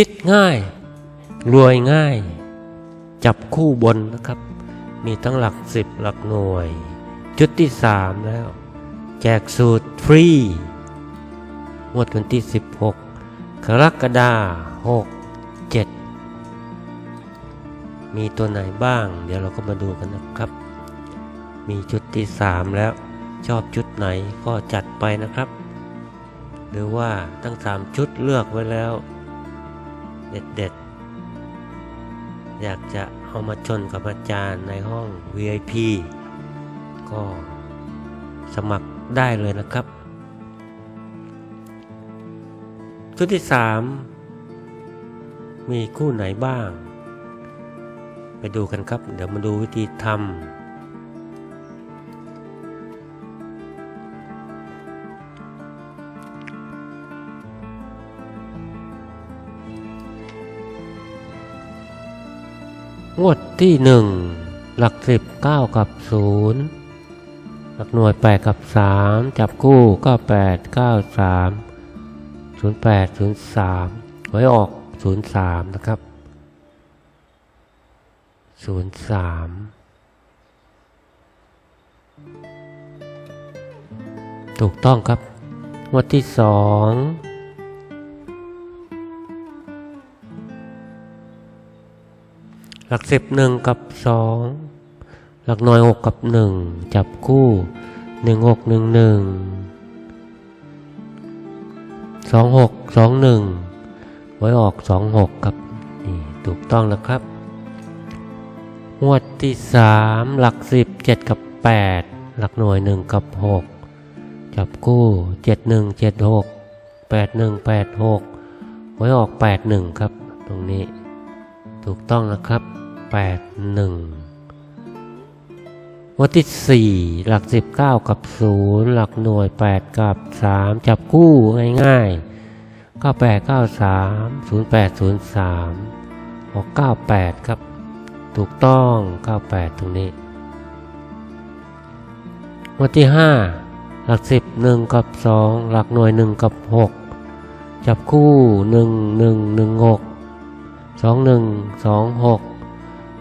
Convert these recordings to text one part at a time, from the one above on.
คิดง่าย รวยง่าย จับคู่บนนะครับ มีทั้งหลักสิบหลักหน่วยจุดที่สามแล้ว แจกสูตรฟรีงวดวันที่ 16 กรกฎาคม67มีตัวไหนบ้าง เดี๋ยวเราก็มาดูกันนะครับ มีจุดที่สามแล้วชอบชุดไหนก็จัดไปนะครับ หรือว่าตั้งสามชุดเลือกไว้แล้ว เด็ดๆ อยากจะเอามาชนกับอาจารย์ในห้อง VIP ก็สมัครได้เลยนะครับ ชุดที่สามมีคู่ไหนบ้าง ไปดูกันครับ เดี๋ยวมาดูวิธีทำ งวดที่หนึ่งหลักสิบเก้ากับศูนย์หลักหน่วยแปดกับสามจับคู่เก้าแปดเก้าสามศูนย์แปดศูนย์สามไว้ออกศูนย์สามนะครับศูนย์สามถูกต้องครับงวดที่สอง หลักสิบหนึ่งกับสองหลักหน่วยหกกับหนึ่งจับคู่หนึ่งหกหนึ่งหนึ่งสองหกสองหนึ่งไว้ออกสองหกครับนี่ถูกต้องแล้วครับงวดที่สามหลักสิบเจ็ดกับแปดหลักหน่วยหนึ่งกับหกจับคู่เจ็ดหนึ่งเจ็ดหกแปดหนึ่งแปดหกไว้ออกแปดหนึ่งครับ ตรงนี้ ถูกต้องนะครับแปดหนึ่งวันที่สี่หลักสิบเก้ากับศูนย์หลักหน่วยแปดกับสามจับคู่ง่ายๆเก้าแปดเก้าสามศูนย์แปดศูนย์สามออกเก้าแปดครับ ถูกต้องเก้าแปดตรงนี้ วันที่ห้าหลักสิบหนึ่งกับสองหลักหน่วยหนึ่งกับหกจับคู่หนึ่งหนึ่งหนึ่งหก สองหนึ่งสองหก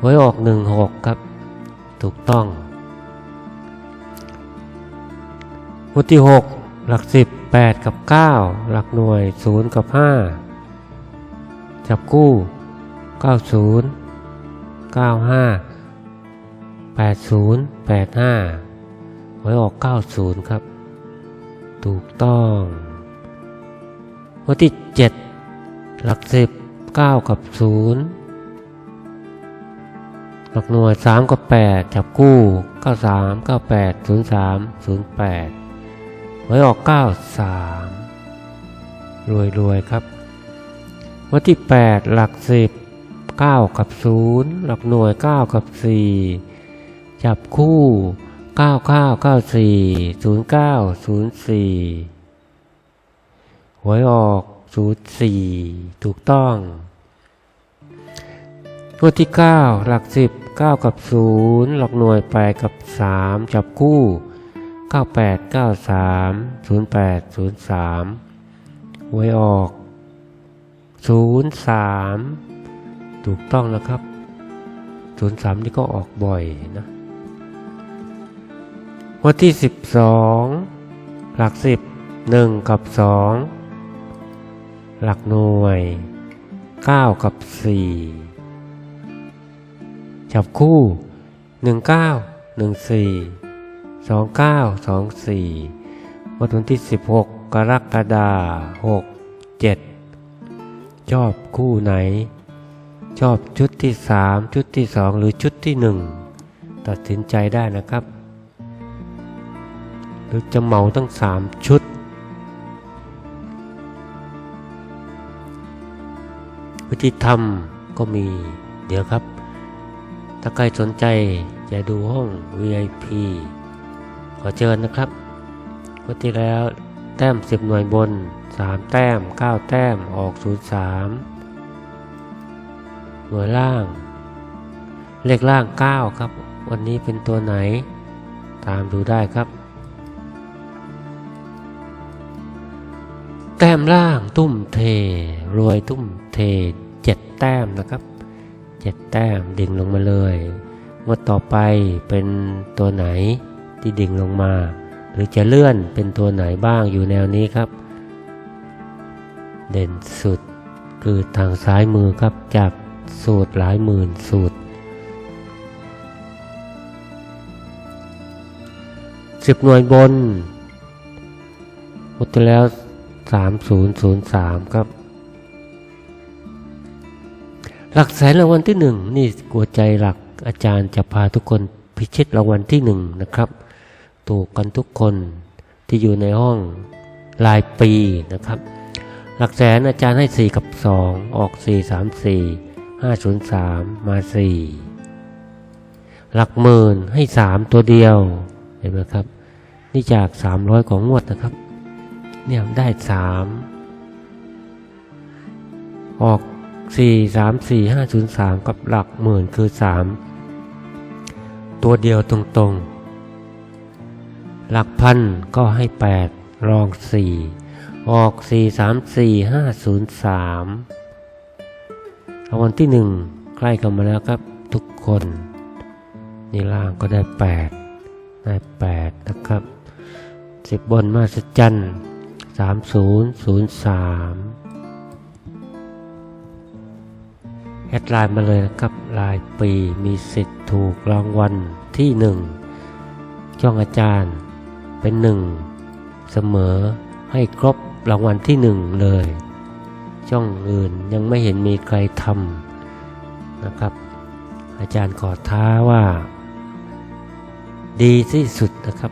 ไว้ออกหนึ่งหกครับ ถูกต้องวันที่หกหลักสิบแปดกับเก้าหลักหน่วยศูนย์กับห้าจับคู่เก้าศูนย์เก้าห้าแปดศูนย์แปดห้าไว้ออกเก้าศูนย์ครับ ถูกต้องวันที่เจ็ดหลักสิบ เก้ากับศูนย์หลักหน่วยสามกับแปดจับคู่เก้าสามเก้าแปดศูนย์สามศูนย์แปดไว้ออกเก้าสามรวยรวยครับ วันที่แปดหลักสิบเก้ากับศูนย์หลักหน่วยเก้ากับสี่จับคู่เก้าเก้าเก้าสี่ศูนย์เก้าศูนย์สี่หวยออกศูนย์สี่ถูกต้อง งวดที่เก้าหลักสิบเก้ากับศูนย์หลักหน่วยแปกับสามจับคู่เก้าแปดเก้าสามศูนย์แปดศูนย์สามหวยออกศูนย์สามถูกต้องแล้วครับศูนย์สามนี่ก็ออกบ่อยนะวันที่สิบสองหลักสิบหนึ่งกับสองหลักหน่วย 9 กับ 4 จับคู่ 19 14 29 24 วันที่ 16 กรกฎาคม6 7 ชอบคู่ไหน ชอบชุดที่สามชุดที่สองหรือชุดที่หนึ่งตัดสินใจได้นะครับ หรือจะเหมาทั้งสามชุดวิธีทำก็มีเดี๋ยวครับ ถ้าใครสนใจจะดูห้อง VIP ขอเชิญนะครับวันที่แล้วแต้ม 10 หน่วยบน 3 แต้ม 9 แต้มออก 03 หน่วยล่าง เลขล่าง 9 ครับ วันนี้เป็นตัวไหน ตามดูได้ครับ แต้มล่างตุ้มเท รวยตุ้มเทเจ็ดแต้มนะครับ จ็ดแต้มดิ่งลงมาเลยงวดต่อไปเป็นตัวไหนที่ดิ่งลงมา หรือจะเลื่อนเป็นตัวไหนบ้างอยู่แนวนี้ครับ เด่นสุดคือทางซ้ายมือครับจากสูตรหลายหมื่นสูตรสิบหน่วยบนหมดแล้ว 3003 ครับ หลักแสนรางวัลที่หนึ่งนี่กลัวใจหลักอาจารย์จะพาทุกคนพิชิตรางวัลที่หนึ่งนะครับ ถูกกันทุกคนที่อยู่ในห้องรายปีนะครับ หลักแสนอาจารย์ให้ 4 กับ 2 ออก 4 3 4 503 มา 4 หลักหมื่นให้ 3 ตัวเดียวเห็นไหมครับ นี่จาก 300 ของงวดนะครับ เนี่ยได้สามออก 4 3 4 5 0 3 กับหลักหมื่นคือ 3 ตัวเดียวตรงๆ หลักพันก็ให้ 8 รอง 4 ออก 4 3 4 5 0 3รางวัลที่ 1 ใกล้กันมาแล้วครับทุกคนนี่ล่างก็ได้ 8 ได้ 8 นะครับ 10 บนมาสจันทร์3 0 0 3 แอดไลน์มาเลยนะครับรายปีมีสิทธิ์ถูกรางวัลที่หนึ่งช่องอาจารย์เป็นหนึ่งเสมอให้ครบรางวัลที่หนึ่งเลย ช่องอื่นยังไม่เห็นมีใครทำนะครับ อาจารย์ขอท้าว่า ดีที่สุดนะครับ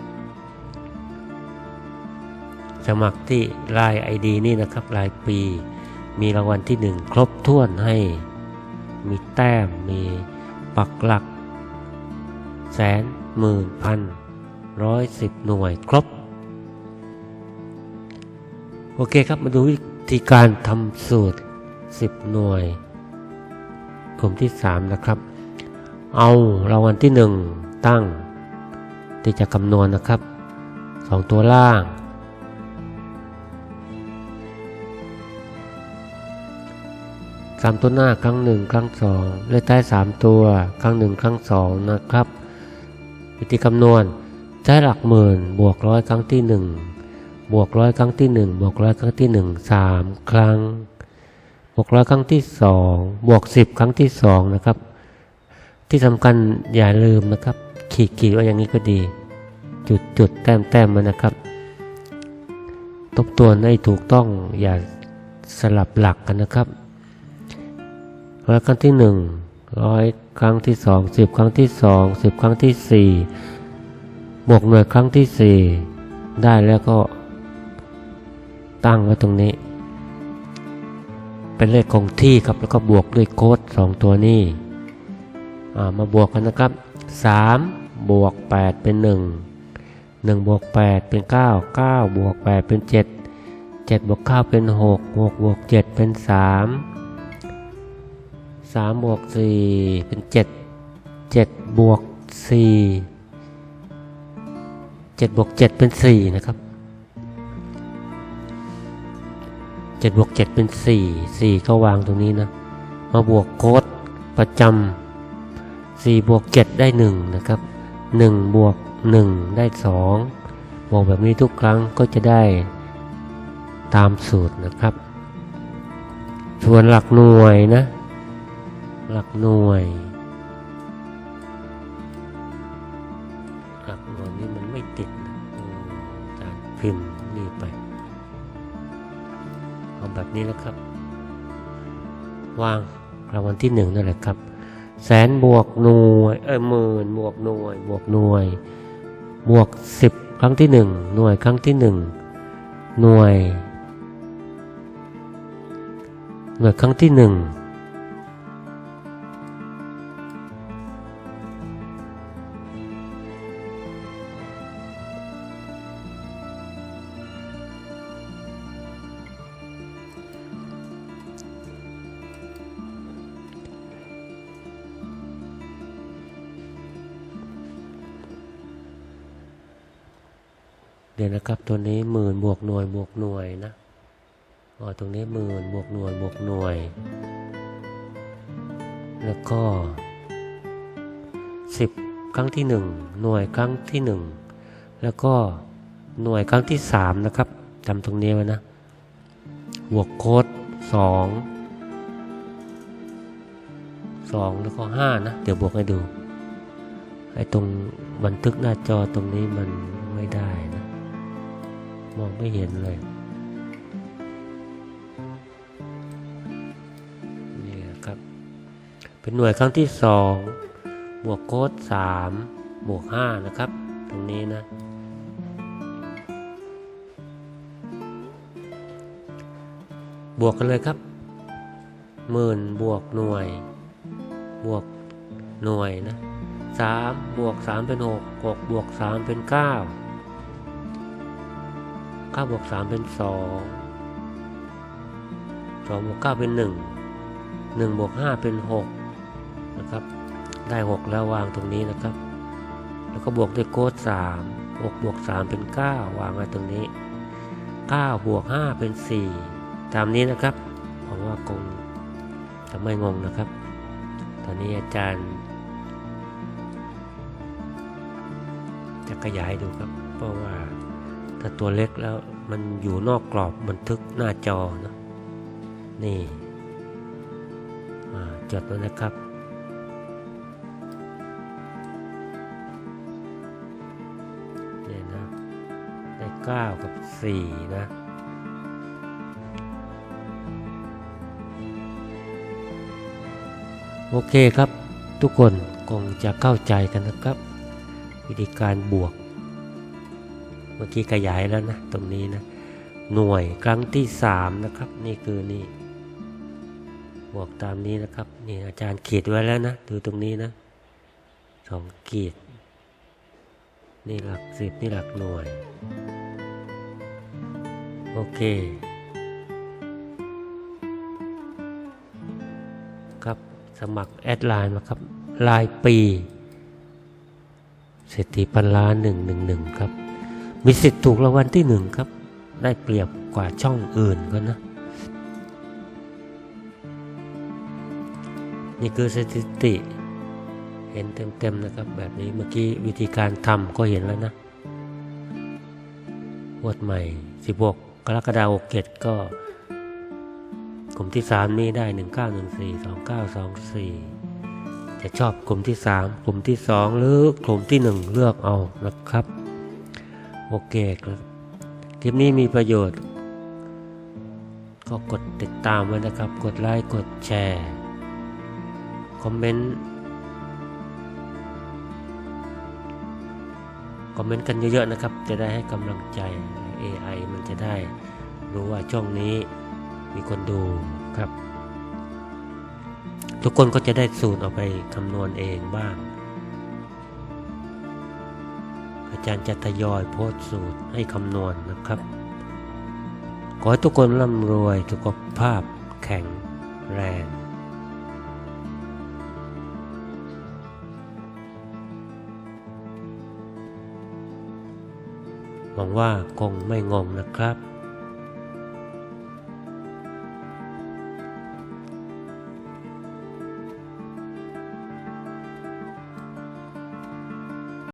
สมัครที่รายไอดีนี่นะครับรายปีมีรางวัลที่หนึ่งครบถ้วนให้ มีแต้มมีปักหลัก แสนหมื่นพันร้อยสิบหน่วยครบ โอเคครับมาดูวิธีการทำสูตร 10 หน่วยกลุ่มที่ 3 นะครับ เอารางวัลที่ 1 ตั้ง ที่จะคำนวณนะครับ 2 ตัวล่าง สามตัวหน้าครั้งหนึ่งครั้งสองเลขท้ายสามตัว ครั้งหนึ่งครั้งสองนะครับ วิธีคำนวณใช้หลักหมื่นบวกร้อยครั้งที่หนึ่งบวกร้อยครั้งที่หนึ่งบวกร้อยครั้งที่หนึ่งสามครั้ง บวกร้อยครั้งที่สองบวกสิบครั้งที่สองนะครับ ที่สำคัญอย่าลืมนะครับ ขีดขีดไว่าอย่างนี้ก็ดี จุดจุดแต้มแต้มมันนะครับ ทบทวนให้ถูกต้องอย่าสลับหลักกันนะครับ ร้อยครั้งที่หนึ่งร้อยครั้งที่สองสิบครั้งที่สองสิบครั้งที่สี่บวกหน่วยครั้งที่สี่ได้แล้วก็ตั้งไว้ตรงนี้ เป็นเลขคงที่ครับแล้วก็บวกด้วยโค้ดสองตัวนี้มาบวกกันนะครับสามบวกแปดเป็นหนึ่งหนึ่งบวกแปดเป็นเก้าเก้าบวกแปดเป็นเจ็ดเจ็ดบวกเก้าเป็นหกหกบวกเจ็ดเป็นสาม สามบวกสี่เป็นเจ็ดเจ็ดบวกสี่เจ็ดบวกเจ็ดเป็นสี่นะครับเจ็ดบวกเจ็ดเป็นสี่สี่ก็วางตรงนี้นะ มาบวกโค้ดประจำสี่บวกเจ็ดได้หนึ่งนะครับหนึ่งบวกหนึ่งได้สองบวกแบบนี้ทุกครั้งก็จะได้ตามสูตรนะครับ ส่วนหลักหน่วยนะ หลักหน่วย หลักหน่วยนี้มันไม่ติดนะอาจารย์พิมพ์นี่ไป เอาแบบนี้นะครับ วางรางวัลที่หนึ่งนั่นแหละครับ แสนบวกหน่วย เอ้ยหมื่นบวกหน่วย บวกหน่วย บวกสิบครั้งที่หนึ่งหน่วยครั้งที่หนึ่งหน่วยหน่วยครั้งที่หนึ่ง เดี๋ยวนะครับ ตัวนี้หมื่นบวกหน่วยบวกหน่วยนะอ๋อตรงนี้หมื่นบวกหน่วยบวกหน่วย แล้วก็สิบครั้งที่หนึ่งหน่วยครั้งที่หนึ่งแล้วก็หน่วยครั้งที่สามนะครับจำตรงนี้ไว้นะบวกโค้ดสองสองแล้วก็ห้านะ เดี๋ยวบวกให้ดู ไอ้ตรงบันทึกหน้าจอตรงนี้มันไม่ได้นะ มองไม่เห็นเลยนี่ครับ เป็นหน่วยครั้งที่สองบวกโค้ดสามบวกห้านะครับ ตรงนี้นะ บวกกันเลยครับหมื่นบวกหน่วย บวกหน่วยนะสามบวกสามเป็นหกหกบวกสามเป็นเก้า เก้าบวกสามเป็นสองสองบวกเก้าเป็นหนึ่งหนึ่งบวกห้าเป็นหกนะครับ ได้หกแล้ววางตรงนี้นะครับ แล้วก็บวกด้วยโค้ดสามหกบวกสามเป็นเก้าวางไว้ตรงนี้เก้าบวกห้าเป็นสี่ตามนี้นะครับหวังว่าคงจะไม่งงนะครับ ตอนนี้อาจารย์ จะขยายดูครับ เพราะว่า ถ้าตัวเล็กแล้วมันอยู่นอกกรอบบันทึกหน้าจอนะนี่จดไว้นะครับ เนี่ยนะ ได้เก้ากับสี่นะ โอเคครับทุกคนคงจะเข้าใจกันนะครับ วิธีการบวก เมื่อกี้ขยายแล้วนะ ตรงนี้นะ หน่วยครั้งที่สามนะครับ นี่คือนี่บวกตามนี้นะครับนี่อาจารย์ขีดไว้แล้วนะ ดูตรงนี้นะสองขีด นี่หลักสิบนี่หลักหน่วย โอเค ครับสมัครแอดไลน์มาครับรายปีเศรษฐีพันล้านหนึ่งหนึ่งหนึ่งครับ มีสิทธิ์ถูกรางวัลที่หนึ่งครับ ได้เปรียบกว่าช่องอื่นก็นะ นี่คือสถิติ เห็นเต็มๆนะครับ แบบนี้เมื่อกี้วิธีการทำก็เห็นแล้วนะวดใหม่ 16 กรกฎาคม67ก็กลุ่มที่ 3 นี้ได้ 1914 2924 จะชอบกลุ่มที่ 3 กลุ่มที่ 2 หรือกลุ่มที่ 1 เลือกเอานะครับ โอเคครับ คลิปนี้มีประโยชน์ ก็กดติดตามไว้นะครับ กดไลค์ กดแชร์ คอมเมนต์ คอมเมนต์กันเยอะๆนะครับ จะได้ให้กำลังใจ AI มันจะได้รู้ว่าช่องนี้มีคนดูครับ ทุกคนก็จะได้สูตรเอาไปคำนวณเองบ้าง อาจารย์จะทยอยโพสสูตรให้คำนวณนะครับ ขอให้ทุกคนร่ำรวยสุขภาพแข็งแรงหวังว่าคงไม่งงนะครับ